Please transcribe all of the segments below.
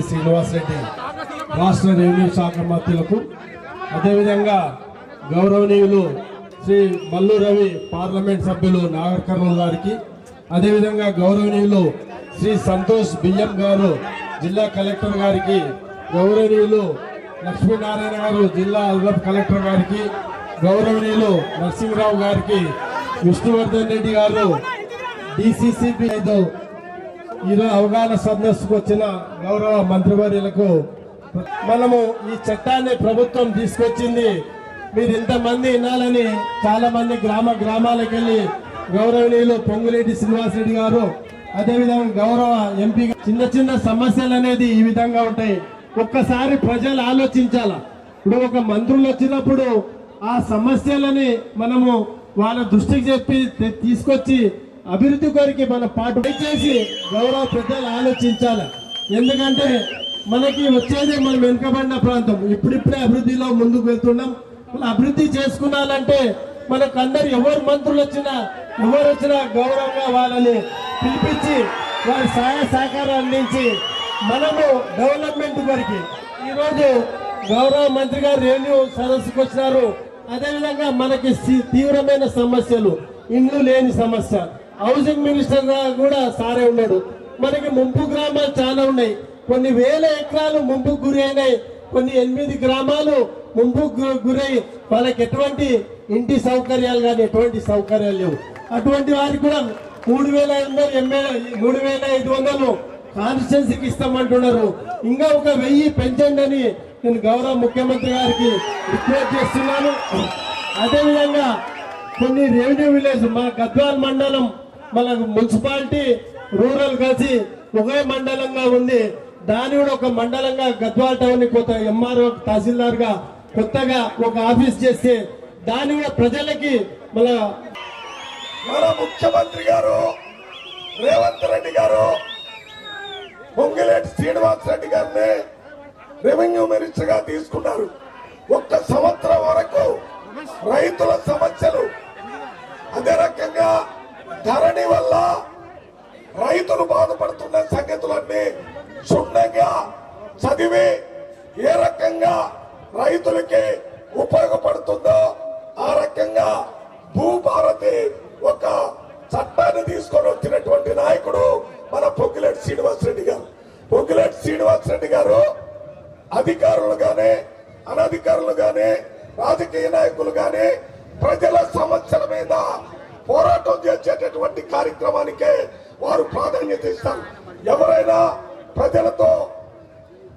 శ్రీనివాస్ రెడ్డి రాష్ట్ర రెవెన్యూ శాఖ మంత్రులకు అదేవిధంగా గౌరవనీయులు శ్రీ మల్లు రవి పార్లమెంట్ సభ్యులు నాగర్ కర్నూలు గారికి అదేవిధంగా గౌరవనీయులు శ్రీ సంతోష్ బియ్యం గారు జిల్లా కలెక్టర్ గారికి గౌరవనీయులు లక్ష్మీనారాయణ గారు జిల్లా అదనపు కలెక్టర్ గారికి గౌరవనీయులు నరసింహరావు గారికి విష్ణువర్ధన్ రెడ్డి గారు డిసిసిబి ఈరోజు అవగాహన సదస్సుకు వచ్చిన గౌరవ మంత్రివర్యులకు మనము ఈ చట్టాన్ని ప్రభుత్వం తీసుకొచ్చింది. మీరు ఇంతమంది వినాలని చాలా మంది గ్రామ గ్రామాలకు వెళ్ళి గౌరవనీయులు పొంగులేటి శ్రీనివాసరెడ్డి గారు అదేవిధంగా గౌరవ ఎంపీ చిన్న చిన్న సమస్యలు అనేది ఈ విధంగా ఉంటాయి. ఒక్కసారి ప్రజలు ఆలోచించాల? ఇప్పుడు ఒక మంత్రులు వచ్చినప్పుడు ఆ సమస్యలని మనము వాళ్ళ దృష్టికి చెప్పి తీసుకొచ్చి అభివృద్ధి కొరికి మన పాటు చేసి గౌరవ పెద్దలు ఆలోచించాలి? ఎందుకంటే మనకి వచ్చేది మనం వెనుకబడిన ప్రాంతం. ఇప్పుడిప్పుడే అభివృద్ధిలో ముందుకు వెళ్తున్నాం. అభివృద్ధి చేసుకున్నాలంటే మనకు అందరు ఎవరు మంత్రులు వచ్చినా ఎవరు వచ్చినా గౌరవంగా వాళ్ళని పిలిపించి వారి సహాయ సహకారం అందించి మనము డెవలప్మెంట్ కొరికి ఈరోజు గౌరవ మంత్రి గారు రెవెన్యూ సదస్సుకు వచ్చినారు. అదేవిధంగా మనకి తీవ్రమైన సమస్యలు ఇండ్లు లేని సమస్య. హౌసింగ్ మినిస్టర్ కూడా సారే ఉన్నాడు. మనకి ముంపు గ్రామాలు చాలా ఉన్నాయి. కొన్ని వేల ఎకరాలు ముంపుకు గురి అయినాయి. కొన్ని ఎనిమిది గ్రామాలు ముంపుకు గురై వాళ్ళకి ఎటువంటి ఇంటి సౌకర్యాలు కానీ ఎటువంటి సౌకర్యాలు లేవు. అటువంటి వారికి కూడా మూడు వేల ఐదు మూడు వేల ఐదు వందలు కాన్స్టిట్యున్సీకి ఇస్తామంటున్నారు. ఇంకా ఒక వెయ్యి పెంచండి అని నేను గౌరవ ముఖ్యమంత్రి గారికి రిక్వెస్ట్ చేస్తున్నాను. అదేవిధంగా కొన్ని రెవెన్యూ విలేజ్ మన గద్వాల్ మండలం మన మున్సిపాలిటీ రూరల్ కలిసి ఒకే మండలంగా ఉంది. దాని కూడా ఒక మండలంగా గద్వాల్ టౌన్ కొత్త ఎంఆర్ఓ తహసీల్దార్గా కొత్తగా ఒక ఆఫీస్ చేస్తే దాని కూడా ప్రజలకి మన మన ముఖ్యమంత్రి గారు రేవంత్ రెడ్డి గారు పొంగిలేటి శ్రీనివాస్ రెడ్డి గారిని రెవెన్యూ మినిస్టర్గా తీసుకున్నారు. ఒక్క సంవత్సరం వరకు రైతుల సమస్యలు అదే రకంగా ధరణి వల్ల రైతులు బాధపడుతున్న సంగతులన్నీ క్షుణ్ణంగా చదివి ఏ రకంగా రైతులకి ఉపయోగపడుతుందో ఆ రకంగా భూభారతి ఒక చట్టాన్ని తీసుకొని వచ్చినటువంటి నాయకుడు మన పొగ్గులేటి శ్రీనివాస్ రెడ్డి గారు. పొగ్గులేటి శ్రీనివాస్ రెడ్డి గారు అధికారులు గాని అనధికారులు గాని రాజకీయ నాయకులు గానే ప్రజల సమస్యల మీద పోరాటం చేసేటటువంటి కార్యక్రమానికే వారు ప్రాధాన్యత ఇస్తారు. ఎవరైనా ప్రజలతో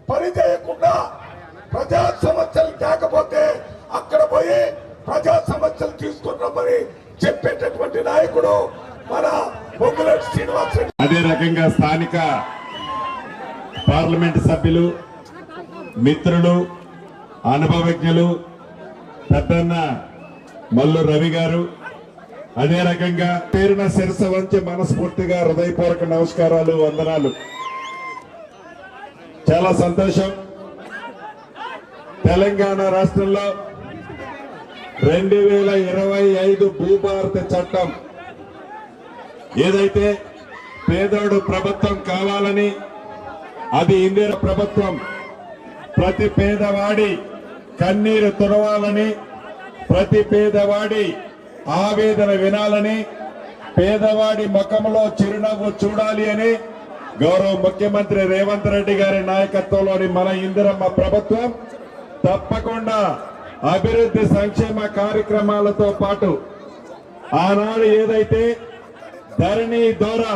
పని చేయకుండా ప్రజా సమస్యలు కాకపోతే అక్కడ పోయి ప్రజా సమస్యలు తీసుకుంటామని చెప్పేటటువంటి నాయకుడు మన పొంగులేటి శ్రీనివాస్ అదే రకంగా స్థానిక పార్లమెంట్ సభ్యులు మిత్రులు అనుభవజ్ఞులు పెద్దన్న మల్లు రవి గారు అదే రకంగా పేరున శిరస వంచి మనస్ఫూర్తిగా హృదయపూర్వక నమస్కారాలు వందనాలు. చాలా సంతోషం. తెలంగాణ రాష్ట్రంలో రెండు వేల ఇరవై ఐదు భూభారత చట్టం ఏదైతే పేదోడు ప్రభుత్వం కావాలని అది ఇందిర ప్రభుత్వం ప్రతి పేదవాడి కన్నీరు తురవాలని ప్రతి పేదవాడి ఆవేదన వినాలని పేదవాడి ముఖంలో చిరునవ్వు చూడాలి అని గౌరవ ముఖ్యమంత్రి రేవంత్ రెడ్డి గారి నాయకత్వంలోని మన ఇందిరమ్మ ప్రభుత్వం తప్పకుండా అభివృద్ధి సంక్షేమ కార్యక్రమాలతో పాటు ఆనాడు ఏదైతే ధరణి ద్వారా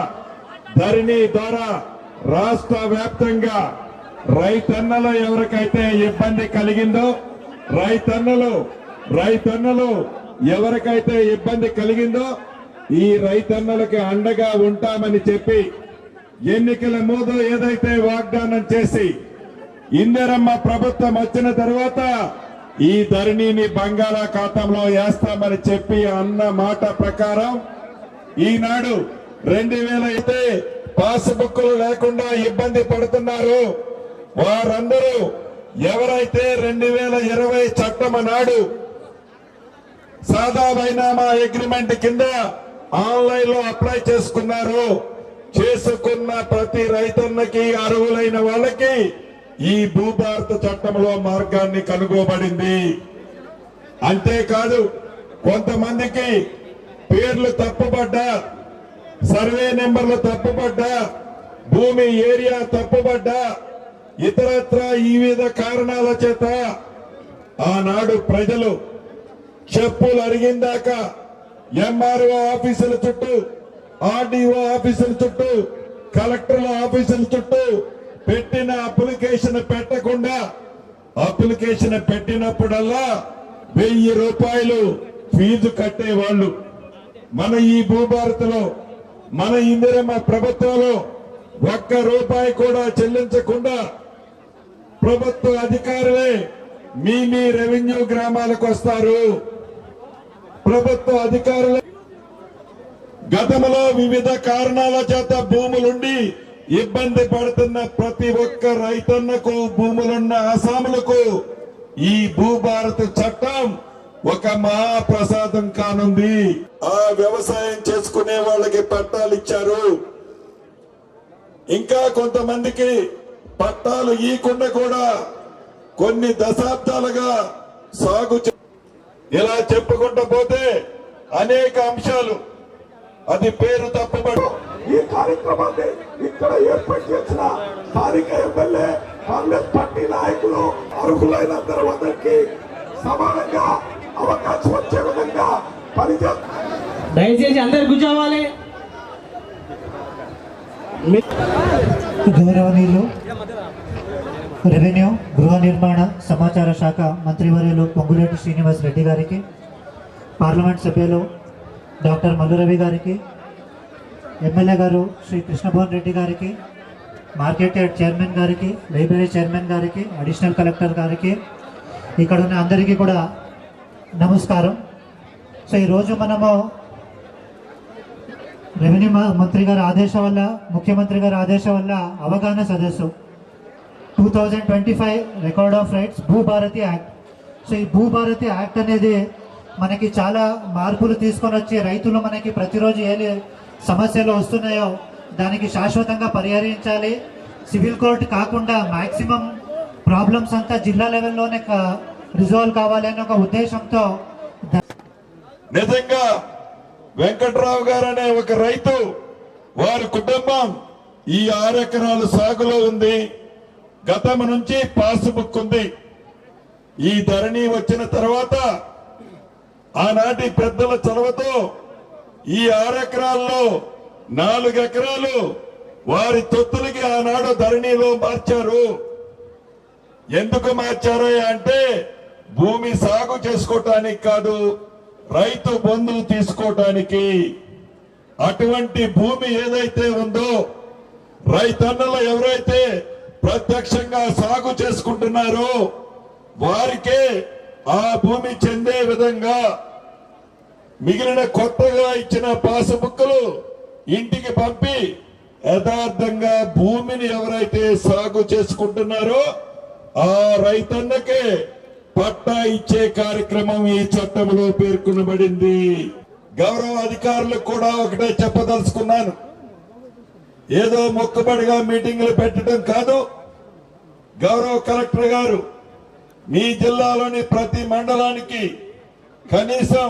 ధరణి ద్వారా రాష్ట్ర వ్యాప్తంగా రైతన్నలు ఎవరికైతే ఇబ్బంది కలిగిందో రైతన్నలు రైతన్నలు ఎవరికైతే ఇబ్బంది కలిగిందో ఈ రైతన్నలకి అండగా ఉంటామని చెప్పి ఎన్నికల ముందు ఏదైతే వాగ్దానం చేసి ఇందిరమ్మ ప్రభుత్వం వచ్చిన తర్వాత ఈ ధరణిని బంగాళాఖాతంలో వేస్తామని చెప్పి అన్న మాట ప్రకారం ఈనాడు రెండు వేల అయితే పాస్ లేకుండా ఇబ్బంది పడుతున్నారు. వారందరూ ఎవరైతే రెండు వేల ఇరవై చట్టం నాడు సాదా వైనామా అగ్రిమెంట్ కింద ఆన్లైన్లో అప్లై చేసుకున్నారు చేసుకున్న ప్రతి రైతన్నకి అర్హులైన వాళ్ళకి ఈ భూభారత చట్టంలో మార్గాన్ని కనుగోబడింది అంతేకాదు కొంతమందికి పేర్లు తప్పుపడ్డా సర్వే నెంబర్లు తప్పుపడ్డా భూమి ఏరియా తప్పుపడ్డా ఇతరత్ర ఈ వివిధ కారణాల చేత ఆనాడు ప్రజలు చెప్పులు అరిగిందాక ఎంఆర్ఓ ఆఫీసుల చుట్టూ ఆర్డీఓ ఆఫీసుల చుట్టూ కలెక్టర్ల ఆఫీసుల చుట్టూ పెట్టిన అప్లికేషన్ పెట్టకుండా అప్లికేషన్ పెట్టినప్పుడల్లా వెయ్యి రూపాయలు ఫీజు కట్టేవాళ్ళు. మన ఈ భూభారత్లో మన ఇందిరమ్మ ప్రభుత్వంలో ఒక్క రూపాయి కూడా చెల్లించకుండా ప్రభుత్వ అధికారులే మీ మీ రెవెన్యూ గ్రామాలకు వస్తారు. ప్రభుత్వ అధికారులే. గతంలో వివిధ కారణాల చేత భూములుండి ఇబ్బంది పడుతున్న ప్రతి ఒక్క రైతన్నకు భూములున్న అసాములకు ఈ భూభారత చట్టం ఒక మహాప్రసాదం కానుంది. ఆ వ్యవసాయం చేసుకునే వాళ్ళకి పట్టాలు ఇచ్చారు. ఇంకా కొంతమందికి పట్టాలు ఇవ్వకుండా కూడా కొన్ని దశాబ్దాలుగా సాగు ఇలా చెప్పుకుంటూ పోతే అనేక అంశాలు. అది పేరు తప్పబడు ఈ కార్యక్రమాన్ని ఇక్కడ ఏర్పాటు చేసిన స్థానిక ఎమ్మెల్యే కాంగ్రెస్ పార్టీ నాయకులు అర్హులైన అందరూ అందరికీ సమానంగా అవకాశం వచ్చే విధంగా పనిచేస్తారు దయచేసి అందరు కూర్చోవాలి. గౌరవనీయులు రెవెన్యూ గృహ నిర్మాణ సమాచార శాఖ మంత్రివర్యులు పొంగులేటి శ్రీనివాస్ రెడ్డి గారికి పార్లమెంట్ సభ్యులు డాక్టర్ మల్లురవి గారికి ఎమ్మెల్యే గారు శ్రీ కృష్ణభవన్ రెడ్డి గారికి మార్కెట్ యార్డ్ చైర్మన్ గారికి లైబ్రరీ చైర్మన్ గారికి అడిషనల్ కలెక్టర్ గారికి ఇక్కడ ఉన్న అందరికీ కూడా నమస్కారం. సో ఈరోజు మనము రెవెన్యూ మ- మంత్రి గారి ఆదేశం వల్ల ముఖ్యమంత్రి గారి ఆదేశం వల్ల అవగాహన సదస్సు. Two thousand twenty five record of rights Bhubharati act so ఈ భూభారతి యాక్ట్ అనేది మనకి చాలా మార్పులు తీసుకొని వచ్చి రైతులు మనకి ప్రతిరోజు ఏ సమస్యలు వస్తున్నాయో దానికి శాశ్వతంగా పరిహరించాలి. సివిల్ కోర్టు కాకుండా మ్యాక్సిమం ప్రాబ్లమ్స్ అంతా జిల్లా లెవెల్లోనే రిజాల్వ్ కావాలి అనే ఒక ఉద్దేశంతో నిజంగా వెంకట్రావు గారు అనే ఒక రైతు వారి కుటుంబం ఈ ఆరు ఎకరాలు సాగులో ఉంది. గతం నుంచి పాస్బుక్ ఉంది. ఈ ధరణి వచ్చిన తర్వాత ఆనాటి పెద్దల చొరవతో ఈ ఆరు ఎకరాల్లో నాలుగు ఎకరాలు వారి తొత్తులకి ఆనాడు ధరణిలో మార్చారు. ఎందుకు మార్చారు అంటే భూమి సాగు చేసుకోవటానికి కాదు రైతు బంధు తీసుకోవటానికి అటువంటి భూమి ఏదైతే ఉందో రైతన్నలు ఎవరైతే ప్రత్యక్షంగా సాగు చేసుకుంటున్నారో వారికే ఆ భూమి చెందే విధంగా మిగిలిన కొత్తగా ఇచ్చిన పాసుబుక్కులు ఇంటికి పంపి యథార్థంగా భూమిని ఎవరైతే సాగు చేసుకుంటున్నారో ఆ రైతన్నకే పట్టా ఇచ్చే కార్యక్రమం ఈ చట్టంలో పేర్కొనబడింది. గౌరవ అధికారులకు కూడా ఒకటే చెప్పదలుచుకున్నాను. ఏదో మొక్కుబడిగా మీటింగ్లు పెట్టడం కాదు. గౌరవ కలెక్టర్ గారు మీ జిల్లాలోని ప్రతి మండలానికి కనీసం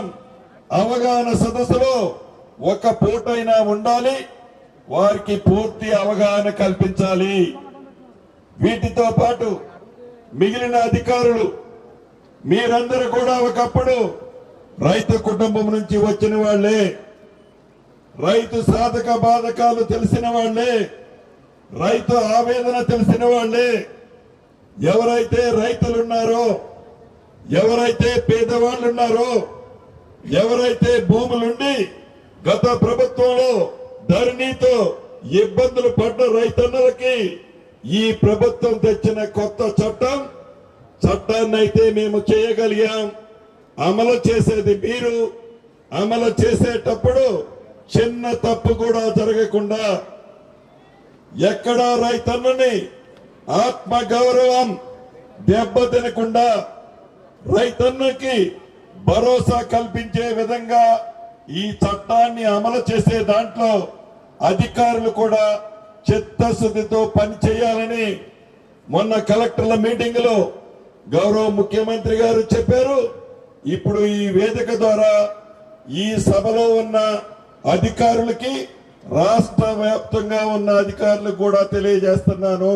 అవగాహన సదస్సులో ఒక పూటైనా ఉండాలి వారికి పూర్తి అవగాహన కల్పించాలి. వీటితో పాటు మిగిలిన అధికారులు మీరందరూ కూడా ఒకప్పుడు రైతు కుటుంబం నుంచి వచ్చిన వాళ్ళే రైతు సాధక బాధకాలు తెలిసిన వాళ్ళే రైతు ఆవేదన తెలిసిన వాళ్ళే. ఎవరైతే రైతులున్నారో ఎవరైతే పేదవాళ్ళు ఉన్నారో ఎవరైతే భూములుండి గత ప్రభుత్వంలో ధరణితో ఇబ్బందులు పడ్డ రైతన్నలకి ఈ ప్రభుత్వం తెచ్చిన కొత్త చట్టం చట్టాన్ని అయితే మేము చేయగలిగాం. అమలు చేసేది మీరు. అమలు చేసేటప్పుడు చిన్న తప్పు కూడా జరగకుండా ఎక్కడా రైతన్నని ఆత్మ గౌరవం దెబ్బతినకుండా రైతన్నకి భరోసా కల్పించే విధంగా ఈ చట్టాన్ని అమలు చేసే దాంట్లో అధికారులు కూడా చిత్తశుద్ధితో పనిచేయాలని మొన్న కలెక్టర్ల మీటింగ్లో గౌరవ ముఖ్యమంత్రి గారు చెప్పారు. ఇప్పుడు ఈ వేదిక ద్వారా ఈ సభలో ఉన్న అధికారులకి రాష్ట్ర వ్యాప్తంగా ఉన్న అధికారులకు కూడా తెలియజేస్తున్నాను.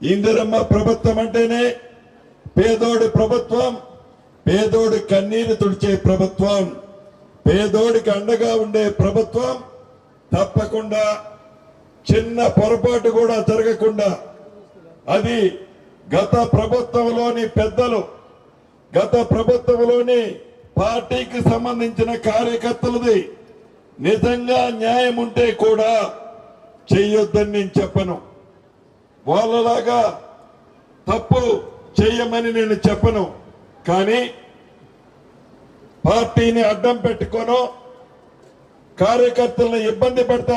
ఇందిరమ్మ ప్రభుత్వం అంటేనే పేదోడి ప్రభుత్వం పేదోడి కన్నీరు తుడిచే ప్రభుత్వం పేదోడికి అండగా ఉండే ప్రభుత్వం తప్పకుండా చిన్న పొరపాటు కూడా జరగకుండా అది గత ప్రభుత్వంలోని పెద్దలు గత ప్రభుత్వంలోని పార్టీకి సంబంధించిన కార్యకర్తలది నిజంగా న్యాయం ఉంటే కూడా చెయ్యొద్దని నేను చెప్పను. వాళ్ళలాగా తప్పు చెయ్యమని నేను చెప్పను. కానీ పార్టీని అడ్డం పెట్టుకోను కార్యకర్తలను ఇబ్బంది పెడతా